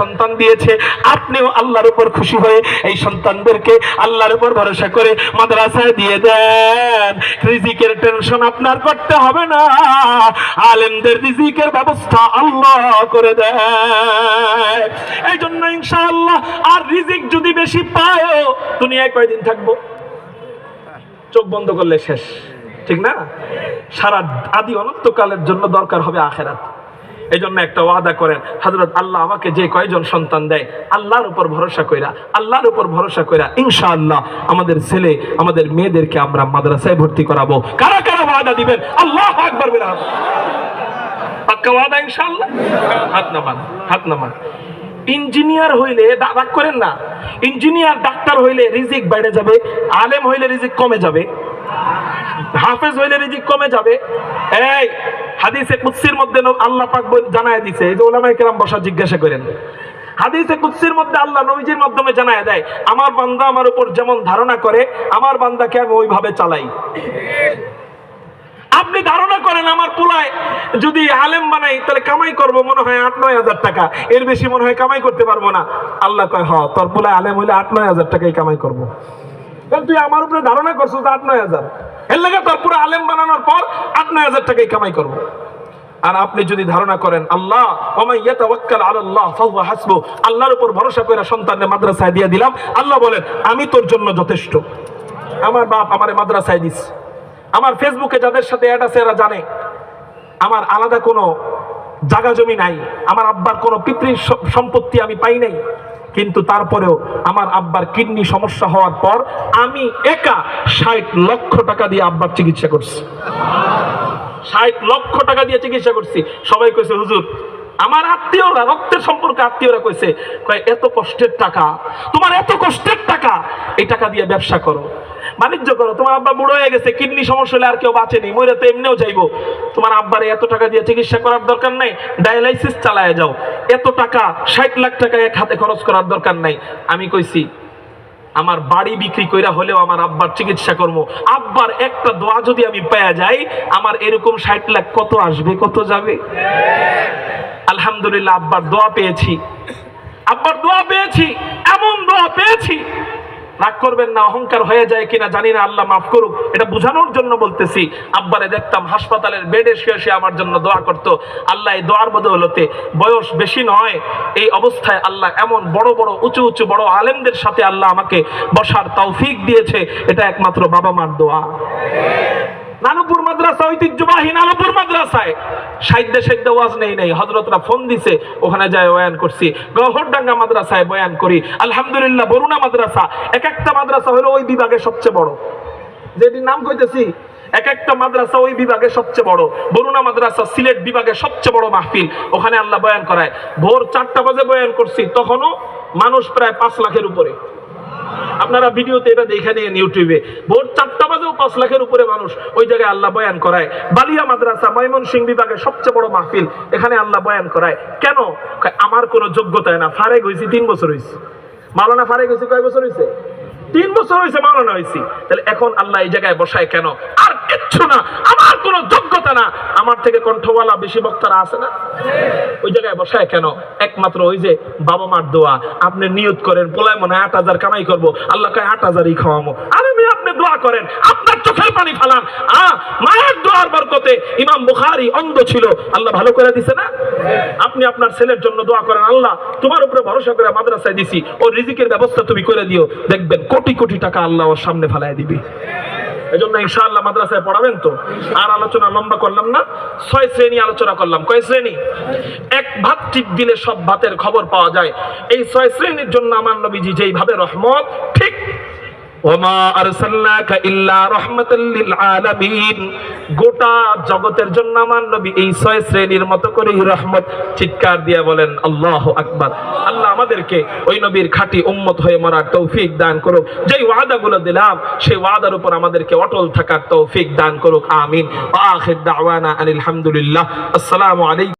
সন্তান দিয়েছে। আপনিও আল্লাহর উপর খুশি হয়ে এই টেনশন আপনার করতে হবে না। আলেমদের রিজিকের ব্যবস্থা আল্লাহ করে এই জন্য ইনশাআল্লাহ আর রিজিক যদি বেশি পায়ও, দুনিয়ায় কয়দিন থাকব? চোখ বন্ধ করলে শেষ। ঠিক না? সারা আদি অনন্তকালের জন্য দরকার হবে আখেরাত। এই জন্য একটা ওয়াদা করেন হজরত আল্লাহ আমাকে যে কয়জন সন্তান দেয়, আল্লাহর উপর ভরসা কইরা, আল্লাহর উপর ভরসা কইরা ইনশাআল্লাহ আমাদের ছেলে, আমাদের মেয়েদেরকে আমরা মাদ্রাসায় ভর্তি করাবো। কারা কারা ওয়াদা দিবেন? আল্লাহ আকবার বেরা পাক্কা ওয়াদা ইনশাআল্লাহ? হাত নামান হাত নামান। ইঞ্জিনিয়ার হইলে রাগ করেন না। ইঞ্জিনিয়ার, ডাক্তার হইলে রিজিক বেড়ে যাবে, আলেম হইলে রিজিক কমে যাবে। হাফেজ হইলে রিজিক কমে যাবে। এই হাদিসে কুৎসির মধ্যে আল্লাহ পাক জানায় দিছে, এই যে ওলামায়ে কেরাম বসা জিজ্ঞাসা করেন, হাদিসে কুৎসির মধ্যে আল্লাহ নবীজির মাধ্যমে জানায় দেয়, আমার বান্দা আমার উপর যেমন ধারণা করে, আমার বান্দাকে আমি ওইভাবে চালাই। আপনি ধারণা করেন আমার পোলায় যদি আলেম বানাই, তাহলে কামাই করব, মনে হয় আট, নয় হাজার টাকা। এর বেশি মনে হয় কামাই করতে পারব না। আল্লাহ কয়, হ, তোর পোলায় আলেম হইলে আট, নয় হাজার টাকাই কামাই করব। তুই আমার উপরে ধারণা করছ আট, নয় হাজার? এর লেগে তোর পুরো আলেম বানানোর পর আট নয় হাজার টাকাই কামাই করব। আর আপনি যদি ধারণা করেন, আল্লাহ আল্লাহর উপর ভরসা করে সন্তানকে মাদ্রাসায় দিয়ে দিলাম, আল্লাহ বলেন, আমি তোর জন্য যথেষ্ট। আমার বাপ আমারে মাদ্রাসায় দিস আমার ফেসবুকে যাদের সাথে অ্যাড আছে এরা জানে। আমার আলাদা কোনো জাগা জমি নাই। আমার আব্বার কোনো পিতৃ সম্পত্তি আমি পাই নাই। কিন্তু তারপরেও আমার আব্বার কিডনি সমস্যা হওয়ার পর আমি একা ষাট লক্ষ টাকা দিয়ে আব্বার চিকিৎসা করছি। ষাট লক্ষ টাকা দিয়ে চিকিৎসা করছি। সবাই কইছে, হুজুর আমার আত্মীয়রা, রক্তের সম্পর্কে আত্মীয়রা কইছে কয় এত কষ্টের টাকা, তোমার এত কষ্টের টাকা, এই টাকা দিয়ে ব্যবসা করো। বাণিজ্য করো, তোমার আব্বা বুড়ো হয়ে গেছে, কিডনি সমস্যা হলে আর কেউ বাঁচেনি মরে তো এমনিও যাইবো। তোমার আব্বারে এত টাকা দিয়ে চিকিৎসা করার দরকার নাই, ডায়ালাইসিস চালায় যাও। এত টাকা, ষাট লাখ টাকা এক হাতে খরচ করার দরকার নাই। আমি কইছি, আমার বাড়ি বিক্রি কইরা হলেও আমার আব্বার চিকিৎসা করব আব্বার একটা দোয়া যদি আমি পেয়ে যাই, আমার এরকম ষাট লাখ কত আসবে, কত যাবে? আলহামদুলিল্লাহ, আব্বার দোয়া পেয়েছি। আব্বার দোয়া পেয়েছি, এমন দোয়া পেয়েছি। রাগ করবেন না, অহংকার হয়ে যায় কিনা জানি না, আল্লাহ মাফ করুক। এটা বোঝানোর জন্য বলতেছি, আব্বারে দেখতাম হাসপাতালের বেডে শুয়ে শুয়ে আমার জন্য দোয়া করত। আল্লাহ এই দোয়ার বদৌলতে বয়স বেশি নয়, এই অবস্থায় আল্লাহ এমন বড় বড়, উঁচু উঁচু বড় আলেমদের সাথে আল্লাহ আমাকে বসার তৌফিক দিয়েছে। এটা একমাত্র বাবা মার দোয়া। নানুপুর মাদ্রাসা ঐতিহ্যবাহী নানুপুর মাদ্রাসায়। সাহিত্য সাহিত্য ওয়াজ নেই নেই। হজরতরা ফোন দিছে, ওখানে যায় বয়ান করছি। গহরডাঙ্গা মাদ্রাসায় বয়ান করি। আলহামদুলিল্লাহ, বরুণা মাদ্রাসা, এক একটা মাদ্রাসা হলো ওই বিভাগে সবচেয়ে বড়। যেটির নাম কইতেছি, এক একটা মাদ্রাসা ওই বিভাগে সবচেয়ে বড়। বরুণা মাদ্রাসা সিলেট বিভাগে সবচেয়ে বড় মাহফিল। ওখানে আল্লাহ বয়ান করায়। ভোর চারটা বাজে বয়ান করছি, তখনও মানুষ প্রায় পাঁচ লাখের উপরে। আপনারা ভিডিওতে এটা দেখে নিন ইউটিউবে ভোর চারটা বাজেও পাঁচ লাখের উপরে মানুষ ওই জায়গায় আল্লাহ বয়ান করায়। বালিয়া মাদ্রাসা ময়মন সিং বিভাগের সবচেয়ে বড় মাহফিল, এখানে আল্লাহ বয়ান করায়। কেন? আমার কোনো যোগ্যতায় না। ফারেক হয়েছি তিন বছর হয়েছে মালানা ফারেক হয়েছে কয় বছর হয়েছে তিন বছর হয়েছে মালানা হয়েছি তাহলে এখন আল্লাহ এই জায়গায় বসায় কেন? আর কিচ্ছু না। আমার কোনো যোগ্যতা না আমার থেকে কণ্ঠওয়ালা বেশি বক্তারা আছে না? ওই জায়গায় বসায় কেন? একমাত্র ওই যে বাবা মার দোয়া, আপনি নিয়ত করেন, পোলায় মনে হয় আট হাজার কামাই করব, আল্লাহ কয় আট হাজারই খাওয়ামো। আমি আপনি দোয়া করেন, আপনার চোখের পানি ফালান। আ, মায়ের দোয়ার বরকতে ইমাম বুখারি অন্ধ ছিল। আল্লাহ ভালো করে দিছে না? আপনি আপনার ছেলের জন্য দোয়া করেন, আল্লাহ তোমার উপরে ভরসা করে মাদ্রাসায় দিছি। ও রিজিকের ব্যবস্থা তুমি করে দিও। দেখবেন কোটি কোটি টাকা আল্লাহ ওর সামনে ফালায় দিবি। এই জন্য ইনশাআল্লাহ মাদ্রাসায় পড়াবেন তো। আর আলোচনা লম্বা করলাম না, ছয় শ্রেণি আলোচনা করলাম। কয় শ্রেণি? এক ভাত ঠিক দিলে সব ভাতের খবর পাওয়া যায়। এই ছয় শ্রেণির জন্য আমার নবীজি যেইভাবে রহমত, ঠিক ওমা গোটা জগতের জন্য এই ছয় শ্রেণির করে রহমত চিৎকার দিয়ে বলেন, আল্লাহু আকবার। আল্লাহ আমাদেরকে ওই নবীর খাঁটি উম্মত হয়ে মরার তৌফিক দান করুক। যেই ওয়াদাগুলো দিলাম, সেই ওয়াদার উপর আমাদেরকে অটল থাকার তৌফিক দান করুক। আমিন। ওয়া আনিল আলাইকুম।